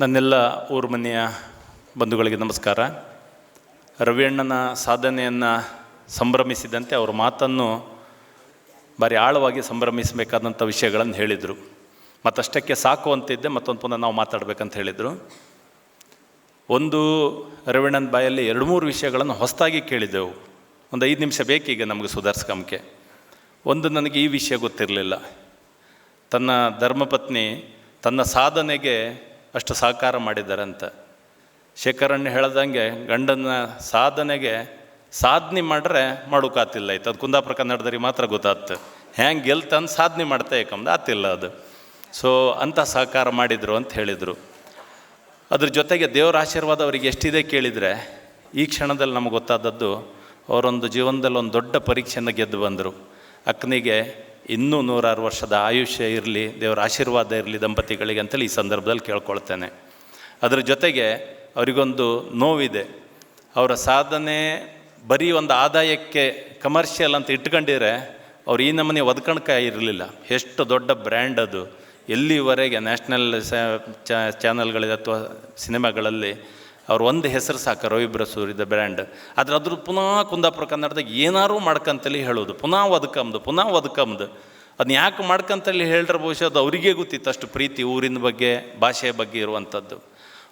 ನನ್ನೆಲ್ಲ ಊರು ಮನೆಯ ಬಂಧುಗಳಿಗೆ ನಮಸ್ಕಾರ. ರವಿಯಣ್ಣನ ಸಾಧನೆಯನ್ನು ಸಂಭ್ರಮಿಸಿದಂತೆ ಅವರ ಮಾತನ್ನು ಭಾರಿ ಆಳವಾಗಿ ಸಂಭ್ರಮಿಸಬೇಕಾದಂಥ ವಿಷಯಗಳನ್ನು ಹೇಳಿದರು. ಮತ್ತಷ್ಟಕ್ಕೆ ಸಾಕು ಅಂತಿದ್ದೆ, ಮತ್ತೊಂದು ಪುನಃ ನಾವು ಮಾತಾಡಬೇಕಂತ ಹೇಳಿದರು. ಒಂದು ರವಿಣ್ಣನ ಬಾಯಲ್ಲಿ ಎರಡು ಮೂರು ವಿಷಯಗಳನ್ನು ಹೊಸದಾಗಿ ಕೇಳಿದ್ದೆವು. ಒಂದು ಐದು ನಿಮಿಷ ಬೇಕೀಗ ನಮಗೆ ಸುಧಾರಿಸ್ಕಂಕೆ ಒಂದು ನನಗೆ ಈ ವಿಷಯ ಗೊತ್ತಿರಲಿಲ್ಲ. ತನ್ನ ಧರ್ಮಪತ್ನಿ ತನ್ನ ಸಾಧನೆಗೆ ಅಷ್ಟು ಸಹಕಾರ ಮಾಡಿದ್ದಾರಂತ. ಶೇಖರಣ್ಣ ಹೇಳ್ದಂಗೆ ಗಂಡನ ಸಾಧನೆಗೆ ಸಾಧನೆ ಮಾಡ್ರೆ ಮಾಡೋಕ್ಕಾತಿಲ್ಲ ಆಯ್ತು. ಅದು ಕುಂದಾಪುರ ಕನ್ನಡದವ್ರಿಗೆ ಮಾತ್ರ ಗೊತ್ತಾಗ್ತು. ಹ್ಯಾಂಗೆ ಗೆಲ್ತಂದು ಸಾಧನೆ ಮಾಡ್ತಾ ಯಾಕಂದ್ರೆ ಆತಿಲ್ಲ ಅದು. ಸೊ ಅಂಥ ಸಹಕಾರ ಮಾಡಿದರು ಅಂತ ಹೇಳಿದರು. ಅದ್ರ ಜೊತೆಗೆ ದೇವರ ಆಶೀರ್ವಾದ ಅವರಿಗೆ ಎಷ್ಟಿದೆ ಕೇಳಿದರೆ, ಈ ಕ್ಷಣದಲ್ಲಿ ನಮಗೆ ಗೊತ್ತಾದದ್ದು, ಅವರೊಂದು ಜೀವನದಲ್ಲಿ ಒಂದು ದೊಡ್ಡ ಪರೀಕ್ಷೆಯನ್ನು ಗೆದ್ದು ಬಂದರು. ಅಕ್ಕನಿಗೆ ಇನ್ನೂ ನೂರಾರು ವರ್ಷದ ಆಯುಷ್ಯ ಇರಲಿ, ದೇವರ ಆಶೀರ್ವಾದ ಇರಲಿ ದಂಪತಿಗಳಿಗೆ ಅಂತೇಳಿ ಈ ಸಂದರ್ಭದಲ್ಲಿ ಕೇಳ್ಕೊಳ್ತೇನೆ. ಅದರ ಜೊತೆಗೆ ಅವರಿಗೊಂದು ನೋವಿದೆ. ಅವರ ಸಾಧನೆ ಬರೀ ಒಂದು ಆದಾಯಕ್ಕೆ ಕಮರ್ಷಿಯಲ್ ಅಂತ ಇಟ್ಕೊಂಡಿದ್ರೆ ಅವ್ರು ಈ ನಮೂನೆ ಒದ್ಕಣ್ಕ ಇರಲಿಲ್ಲ. ಎಷ್ಟು ದೊಡ್ಡ ಬ್ರ್ಯಾಂಡ್ ಅದು. ಎಲ್ಲಿವರೆಗೆ ನ್ಯಾಷನಲ್ ಚಾನಲ್ಗಳಿದೆ ಅಥವಾ ಸಿನಿಮಾಗಳಲ್ಲಿ ಅವ್ರು ಒಂದು ಹೆಸರು ಸಾಕು, ರವಿಬ್ರ ಸೂರ್ಯದ ಬ್ರ್ಯಾಂಡ್. ಆದರೆ ಅದ್ರ ಪುನಃ ಕುಂದಾಪುರ ಕನ್ನಡದಾಗ ಏನಾರು ಮಾಡ್ಕಂತಲ್ಲಿ ಹೇಳೋದು. ಪುನಃ ಒದಕಂದು ಪುನಃ ಒದಕಂದು ಅದನ್ನ ಯಾಕೆ ಮಾಡ್ಕಂತಲ್ಲಿ ಹೇಳ್ರೆ ಬಹುಶಃ ಅದು ಅವರಿಗೇ ಗೊತ್ತಿತ್ತು ಅಷ್ಟು ಪ್ರೀತಿ ಊರಿನ ಬಗ್ಗೆ ಭಾಷೆಯ ಬಗ್ಗೆ ಇರುವಂಥದ್ದು.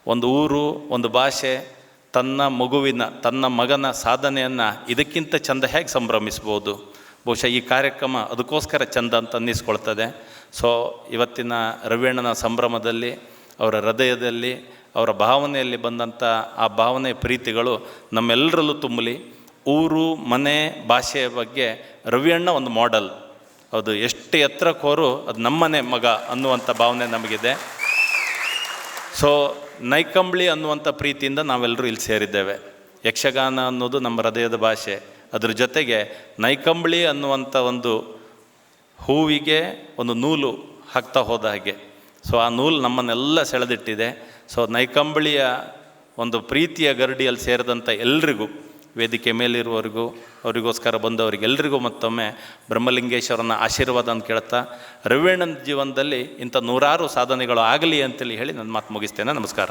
ಒಂದು ಊರು, ಒಂದು ಭಾಷೆ, ತನ್ನ ಮಗುವಿನ, ತನ್ನ ಮಗನ ಸಾಧನೆಯನ್ನು ಇದಕ್ಕಿಂತ ಚಂದ ಹೇಗೆ ಸಂಭ್ರಮಿಸ್ಬೋದು? ಬಹುಶಃ ಈ ಕಾರ್ಯಕ್ರಮ ಅದಕ್ಕೋಸ್ಕರ ಚಂದ ಅಂತ ಅನ್ನಿಸ್ಕೊಳ್ತದೆ. ಸೊ ಇವತ್ತಿನ ರವಿಯಣ್ಣನ ಸಂಭ್ರಮದಲ್ಲಿ, ಅವರ ಹೃದಯದಲ್ಲಿ ಅವರ ಭಾವನೆಯಲ್ಲಿ ಬಂದಂಥ ಆ ಭಾವನೆ ಪ್ರೀತಿಗಳು ನಮ್ಮೆಲ್ಲರಲ್ಲೂ ತುಂಬಲಿ. ಊರು, ಮನೆ, ಭಾಷೆಯ ಬಗ್ಗೆ ರವಿಯಣ್ಣ ಒಂದು ಮಾಡೆಲ್ ಅದು ಎಷ್ಟು ಎತ್ತರಕ್ಕೆ ಹೋರು ಅದು ನಮ್ಮನೆ ಮಗ ಅನ್ನುವಂಥ ಭಾವನೆ ನಮಗಿದೆ. ಸೊ ನೈಕಂಬಳಿ ಅನ್ನುವಂಥ ಪ್ರೀತಿಯಿಂದ ನಾವೆಲ್ಲರೂ ಇಲ್ಲಿ ಸೇರಿದ್ದೇವೆ. ಯಕ್ಷಗಾನ ಅನ್ನೋದು ನಮ್ಮ ಹೃದಯದ ಭಾಷೆ. ಅದ್ರ ಜೊತೆಗೆ ನೈಕಂಬಳಿ ಅನ್ನುವಂಥ ಒಂದು ಹೂವಿಗೆ ಒಂದು ನೂಲು ಹಾಕ್ತಾ ಹೋದ ಹಾಗೆ. ಸೊ ಆ ನೂಲು ನಮ್ಮನ್ನೆಲ್ಲ ಸೆಳೆದಿಟ್ಟಿದೆ. ಸೊ ನೈಕಂಬಳಿಯ ಒಂದು ಪ್ರೀತಿಯ ಗರಡಿಯಲ್ಲಿ ಸೇರಿದಂಥ ಎಲ್ರಿಗೂ, ವೇದಿಕೆ ಮೇಲಿರುವವರಿಗೂ, ಅವರಿಗೋಸ್ಕರ ಬಂದವರಿಗೆಲ್ಲರಿಗೂ ಮತ್ತೊಮ್ಮೆ ಬ್ರಹ್ಮಲಿಂಗೇಶ್ವರನ ಆಶೀರ್ವಾದ ಅಂತ ಕೇಳ್ತಾ ರವಿಣ್ಣನ ಜೀವನದಲ್ಲಿ ಇಂಥ ನೂರಾರು ಸಾಧನೆಗಳು ಆಗಲಿ ಅಂತೇಳಿ ಹೇಳಿ ನನ್ನ ಮಾತು ಮುಗಿಸ್ತೇನೆ. ನಮಸ್ಕಾರ.